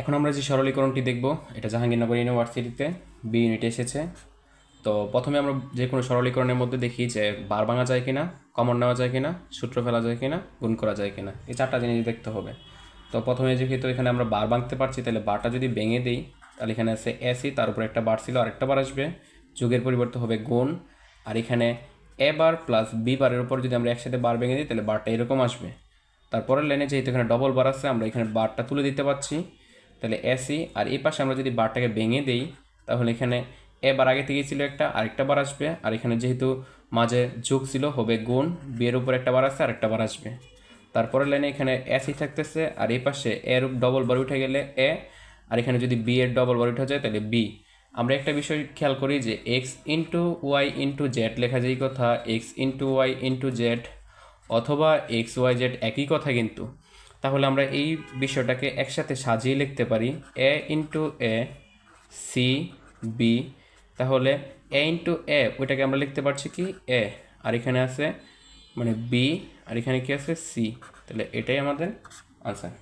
এখন আমরা যে সরলীকরণটি দেখব, এটা জাহাঙ্গীরনগর ইউনিভার্সিটিতে বি ইউনিটে এসেছে। তো প্রথমে আমরা যে কোনো সরলীকরণের মধ্যে দেখি যে বার ভাঙা যায় কিনা কমন নেওয়া যায় কিনা, সূত্র ফেলা যায় কিনা, গুণ করা যায় কিনা, এই চারটা জিনিস দেখতে হবে। তো প্রথমে যেহেতু এখানে আমরা বার ভাঙতে পারছি, তাহলে বারটা যদি ভেঙে দিই, তাহলে এখানে আছে এসি তার উপর একটা বার ছিল, আরেকটা বার আসবে। যুগের পরিবর্তে হবে গুণ, আর এখানে এ বার প্লাস বি বারের উপর যদি আমরা একসাথে বার ভেঙে দিই, তাহলে বারটা এরকম আসবে। তারপরের লাইনে যেহেতু এখানে ডবল বার আছে, আমরা এখানে বারটা তুলে দিতে পারছি। তাহলে এসি আর এই পাশে আমরা যদি বারটাকে ভেঙে দিই, তাহলে এখানে এ বার আগে থেকেই ছিল একটা, আরেকটা বার আসবে। আর এখানে যেহেতু মাঝে যোগ ছিল, হবে গুণ বিয়ের উপর একটা বার আসছে আর একটা বার আসবে। তারপরের লাইনে এখানে এসি থাকতেছে, আর এই পাশে এর ডবল বার উঠে গেলে এ আর এখানে যদি বি এর ডবল বার উঠে যায়, তাহলে বি আমরা একটা বিষয় খেয়াল করি যে x into y into z লেখা যেই কথা x into y into z অথবা এক্স ওয়াই জেড একই কথা কিন্তু। তাহলে আমরা এই বিষয়টাকে একসাথে সাজিয়ে লিখতে পারি a into a c b তাহলে এ ইন্টু এ ওইটাকে আমরা লিখতে পারছি কি? এ আর এখানে আছে মানে বি আর এখানে কি আছে? সি তাহলে এটাই আমাদের আনসার